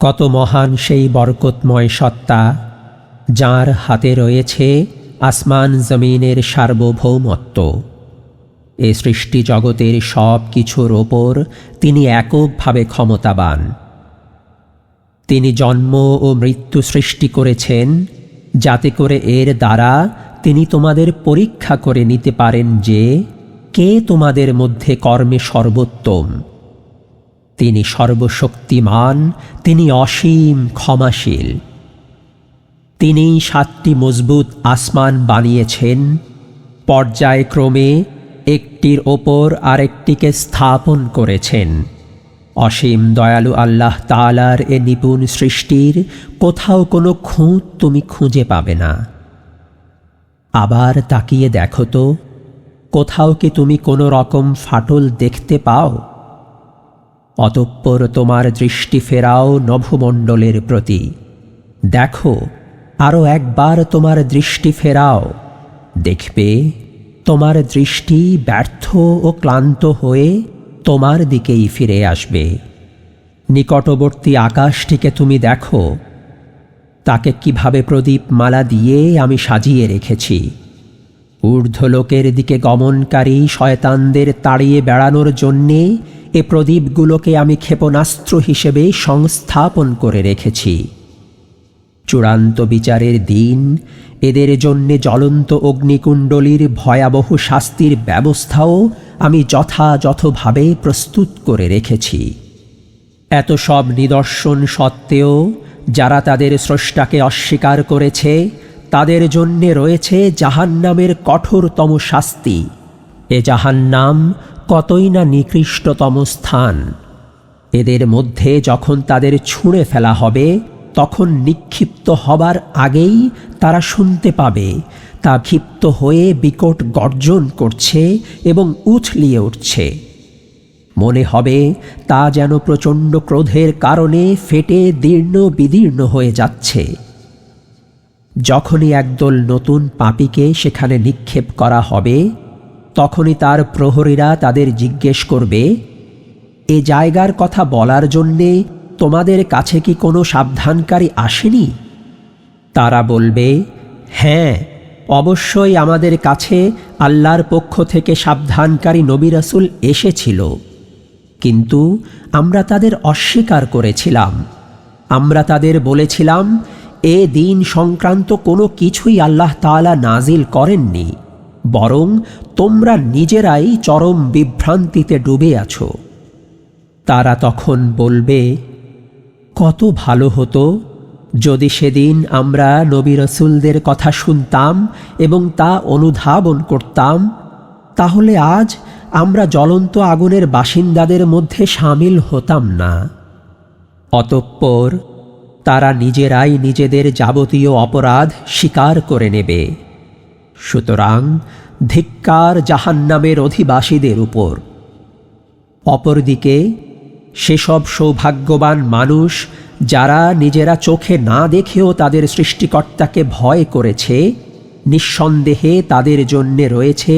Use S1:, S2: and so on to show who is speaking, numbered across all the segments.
S1: কত মহান সেই বরকতময় সত্তা, যার হাতে রয়েছে আসমান জমিনের সার্বভৌমত্ব। এ সৃষ্টি জগতের সব কিছুর ওপর তিনি এককভাবে ক্ষমতাবান। তিনি জন্ম ও মৃত্যু সৃষ্টি করেছেন, যাতে করে এর দ্বারা তিনি তোমাদের পরীক্ষা করে নিতে পারেন যে কে তোমাদের মধ্যে কর্মে সর্বোত্তম। তিনি সর্বশক্তিমান, তিনি অসীম ক্ষমাশীল। তিনি সাতটি মজবুত আসমান বানিয়েছেন। পর্যায়ক্রমে একটির ওপর আরেকটিকে স্থাপন করেছেন। অসীম দয়ালু আল্লাহ তালার এ নিপুণ সৃষ্টির কোথাও কোনো খুঁত তুমি খুঁজে পাবে না। আবার তাকিয়ে দেখো তো, কোথাও কি তুমি কোনো রকম ফাটল দেখতে পাও? অতঃপর তোমার দৃষ্টি ফেরাও নভমণ্ডলের প্রতি। দেখো, আরও একবার তোমার দৃষ্টি ফেরাও। দেখবে, তোমার দৃষ্টি ব্যর্থ ও ক্লান্ত হয়ে তোমার দিকেই ফিরে আসবে। নিকটবর্তী আকাশটিকে তুমি দেখো। তাকে কীভাবে প্রদীপ মালা দিয়ে আমি সাজিয়ে রেখেছি। ঊর্ধ্বলোকের দিকে গমনকারী শয়তানদের তাড়িয়ে বেড়ানোর জন্যে এ প্রদীপগুলোকে আমি ক্ষেপণাস্ত্র হিসেবে সংস্থাপন করে রেখেছি। চূড়ান্ত বিচারের দিন, এদের জন্যে জ্বলন্ত অগ্নিকুণ্ডলীর ভয়াবহ শাস্তির ব্যবস্থাও আমি যথাযথভাবে প্রস্তুত করে রেখেছি। এত সব নিদর্শন সত্ত্বেও যারা তাদের স্রষ্টাকে অস্বীকার করেছে, তাদের জন্যে রয়েছে জাহান্নামের কঠোরতম শাস্তি। এ জাহান্নাম কতই না নিকৃষ্টতম স্থান। এদের মধ্যে যখন তাদের ছুঁড়ে ফেলা হবে, তখন নিক্ষিপ্ত হবার আগেই তারা শুনতে পাবে, তা ক্ষিপ্ত হয়ে বিকট গর্জন করছে এবং উথলিয়ে উঠছে। মনে হবে, তা যেন প্রচণ্ড ক্রোধের কারণে ফেটে দীর্ণ বিদীর্ণ হয়ে যাচ্ছে। যখনই একদল নতুন পাপীকে সেখানে নিক্ষেপ করা হবে তখনই তার প্রহরীরা তাদের জিজ্ঞেস করবে, এ জায়গার কথা বলার জন্যে তোমাদের কাছে কি কোনো সাবধানকারী আসেনি? তারা বলবে হ্যাঁ অবশ্যই আমাদের কাছে আল্লাহর পক্ষ থেকে সাবধানকারী নবী রাসুল এসেছিল। কিন্তু আমরা তাদের অস্বীকার করেছিলাম। আমরা তাদের বলেছিলাম, এ দিন সংক্রান্ত কোনো কিছুই আল্লাহ তাআলা নাজিল করেননি। বরং তোমরা নিজেরাই চরম বিভ্রান্তিতে ডুবে আছো। তারা তখন বলবে, কত ভালো হতো যদি সেদিন আমরা নবী রসুলদের কথা শুনতাম এবং তা অনুধাবন করতাম, তাহলে আজ আমরা জ্বলন্ত আগুনের বাসিন্দাদের মধ্যে সামিল হতাম না। অতঃপর তারা নিজেরাই নিজেদের যাবতীয় অপরাধ স্বীকার করে নেবে। সুতরাং ধিক্কার জাহান্নামের অধিবাসীদের উপর। অপরদিকে, সেসব সৌভাগ্যবান মানুষ যারা নিজেরা চোখে না দেখেও তাদের সৃষ্টিকর্তাকে ভয় করেছে, নিঃসন্দেহে তাদের জন্যে রয়েছে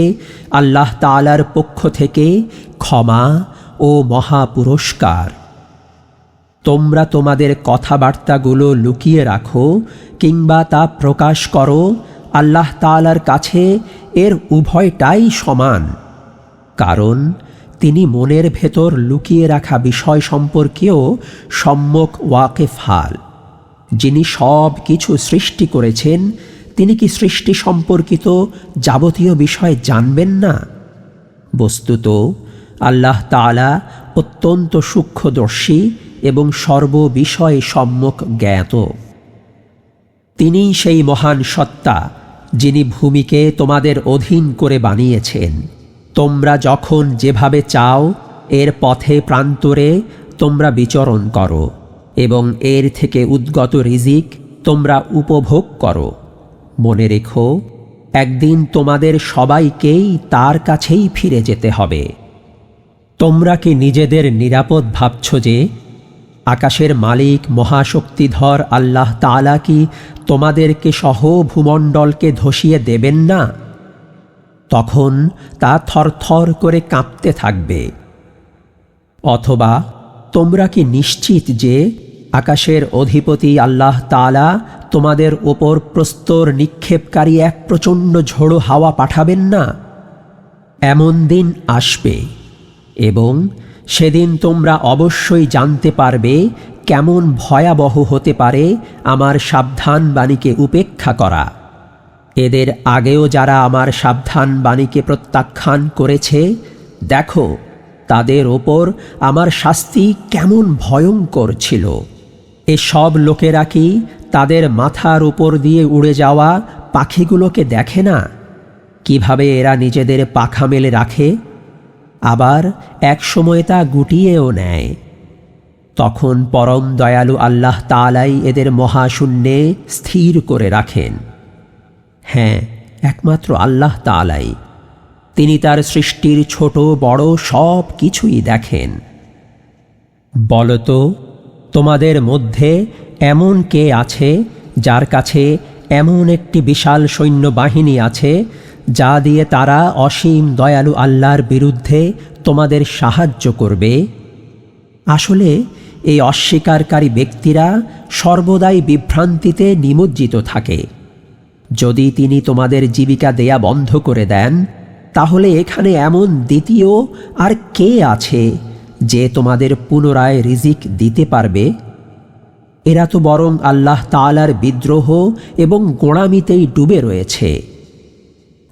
S1: আল্লাহ তালার পক্ষ থেকে ক্ষমা ও মহা পুরস্কার তোমরা তোমাদের কথাবার্তাগুলো লুকিয়ে রাখো কিংবা তা প্রকাশ করো আল্লাহ তালার কাছে এর উভয়টাই সমান। কারণ তিনি মনের ভেতর লুকিয়ে রাখা বিষয় সম্পর্কেও সম্যক ওয়াকেফ হাল। যিনি সব কিছু সৃষ্টি করেছেন, তিনি কি সৃষ্টি সম্পর্কিত যাবতীয় বিষয় জানবেন না? বস্তুত আল্লাহ তালা অত্যন্ত সূক্ষ্মদর্শী এবং সর্ববিষয়ে সম্যক জ্ঞাত। তিনিই সেই মহান সত্তা যিনি ভূমিকে তোমাদের অধীন করে বানিয়েছেন। তোমরা যখন যেভাবে চাও, এর পথে প্রান্তরে তোমরা বিচরণ করো এবং এর থেকে উদ্গত রিজিক তোমরা উপভোগ করো। মনে রেখো, একদিন তোমাদের সবাইকেই তার কাছেই ফিরে যেতে হবে। তোমরা কি নিজেদের নিরাপদ ভাবছ যে আকাশের মালিক, মহাশক্তিধর আল্লাহ তাআলা কি তোমাদেরকে সহ ভূমণ্ডলকে ধসিয়ে দেবেন না? তখন তা থরথর করে কাঁপতে থাকবে। অথবা তোমরা কি নিশ্চিত যে আকাশের অধিপতি আল্লাহ তালা তোমাদের ওপর প্রস্তর নিক্ষেপকারী এক প্রচণ্ড ঝোড়ো হাওয়া পাঠাবেন না? এমন দিন আসবে এবং সেদিন তোমরা অবশ্যই জানতে পারবে কেমন ভয়াবহ হতে পারে আমার সাবধান বাণীকে উপেক্ষা করা। এদের আগেও যারা আমার সাবধান বাণীকে প্রত্যাখ্যান করেছে, দেখো, তাদের ওপর আমার শাস্তি কেমন ভয়ঙ্কর ছিল। এসব লোকেরা কি তাদের মাথার উপর দিয়ে উড়ে যাওয়া পাখিগুলোকে দেখে না? কীভাবে এরা নিজেদের পাখা মেলে রাখে? আবার এক সময় তা গুটিয়েও নেয়। তখন পরম দয়ালু আল্লাহ তালাই এদের মহাশূন্যে স্থির করে রাখেন। হ্যাঁ একমাত্র আল্লাহ তালাই তিনি তার সৃষ্টির ছোট, বড় সব কিছুই দেখেন। বলতো, তোমাদের মধ্যে এমন কে আছে যার কাছে এমন একটি বিশাল সৈন্যবাহিনী আছে, যা দিয়ে তারা অসীম দয়ালু আল্লাহর বিরুদ্ধে তোমাদের সাহায্য করবে। আসলে, এই অস্বীকারী ব্যক্তিরা সর্বদাই বিভ্রান্তিতে নিমজ্জিত থাকে। যদি তিনি তোমাদের জীবিকা দেয়া বন্ধ করে দেন, তাহলে এখানে এমন দ্বিতীয় আর কে আছে যে তোমাদের পুনরায় রিজিক দিতে পারবে? এরা তো বরং আল্লাহ তালার বিদ্রোহ এবং গোড়ামিতেই ডুবে রয়েছে।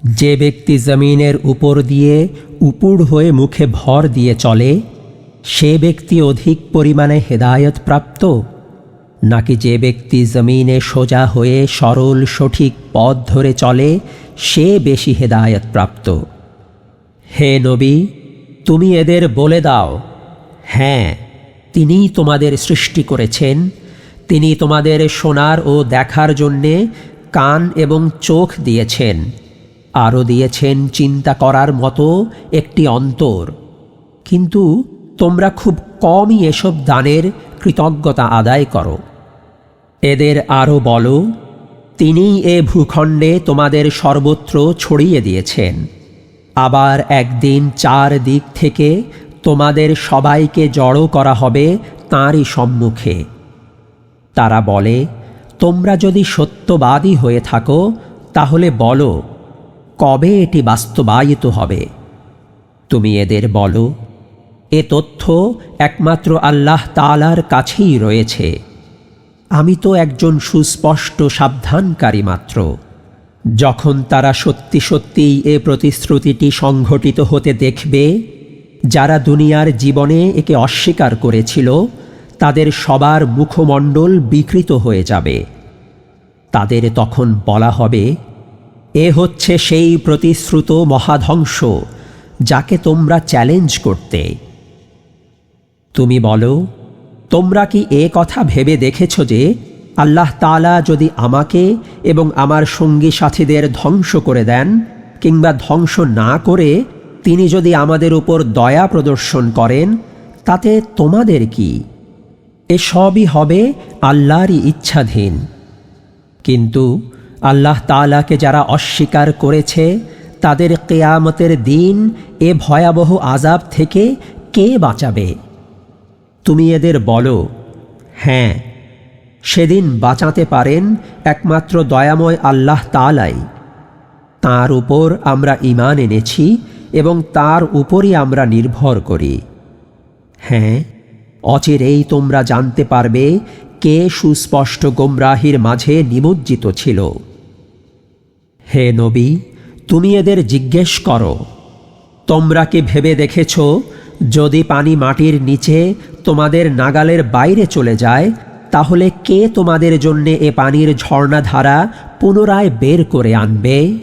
S1: যে ব্যক্তি জমিনের উপর দিয়ে উপুড় হয়ে মুখে ভর দিয়ে চলে, সে ব্যক্তি অধিক পরিমাণে হেদায়ত প্রাপ্ত নাকি যে ব্যক্তি জমিনে সোজা হয়ে সরল সঠিক পথ ধরে চলে, সে বেশি হেদায়ত প্রাপ্ত হে নবী, তুমি এদের বলে দাও। হ্যাঁ তিনিই তোমাদের সৃষ্টি করেছেন তিনি তোমাদের শোনার ও দেখার জন্যে কান এবং চোখ দিয়েছেন আরও দিয়েছেন চিন্তা করার মতো একটি অন্তর। কিন্তু তোমরা খুব কমই এসব দানের কৃতজ্ঞতা আদায় করো। এদের আরও বলো, তিনিই এ ভূখণ্ডে তোমাদের সর্বত্র ছড়িয়ে দিয়েছেন। আবার একদিন চার দিক থেকে তোমাদের সবাইকে জড়ো করা হবে তাঁরই সম্মুখে। তারা বলে, তোমরা যদি সত্যবাদী হয়ে থাকো, তাহলে বলো, কবে এটি বাস্তবায়িত হবে? তুমি এদের বলো, এ তথ্য একমাত্র আল্লাহ তালার কাছেই রয়েছে। আমি তো একজন সুস্পষ্ট সাবধানকারী মাত্র। যখন তারা সত্যি সত্যিই এ প্রতিশ্রুতিটি সংঘটিত হতে দেখবে, যারা দুনিয়ার জীবনে একে অস্বীকার করেছিল তাদের সবার মুখমণ্ডল বিকৃত হয়ে যাবে। তাদের তখন বলা হবে, এ হচ্ছে সেই প্রতিশ্রুত মহাধ্বংস যাকে তোমরা চ্যালেঞ্জ করতে। তুমি বলো, তোমরা কি এ কথা ভেবে দেখেছ যে আল্লাহ তালা যদি আমাকে এবং আমার সঙ্গী সাথীদের ধ্বংস করে দেন কিংবা ধ্বংস না করে তিনি যদি আমাদের উপর দয়া প্রদর্শন করেন, তাতে তোমাদের কি এসবই হবে আল্লাহরই ইচ্ছাধীন। কিন্তু আল্লাহ তালাকে যারা অস্বীকার করেছে, তাদের কেয়ামতের দিন এ ভয়াবহ আজাব থেকে কে বাঁচাবে? তুমি এদের বলো হ্যাঁ সেদিন বাঁচাতে পারেন একমাত্র দয়াময় আল্লাহ তালাই তার উপর আমরা ইমান এনেছি এবং তার উপরই আমরা নির্ভর করি। হ্যাঁ অচিরেই তোমরা জানতে পারবে কে সুস্পষ্ট গোমরাহির মাঝে নিমজ্জিত ছিল। হে নবী, তুমি এদের জিজ্ঞেস করো। তোমরা কি ভেবে দেখেছ, যদি পানি মাটির নিচে তোমাদের নাগালের বাইরে চলে যায়, তাহলে কে তোমাদের জন্যে এ পানির ঝর্ণাধারা পুনরায় বের করে আনবে?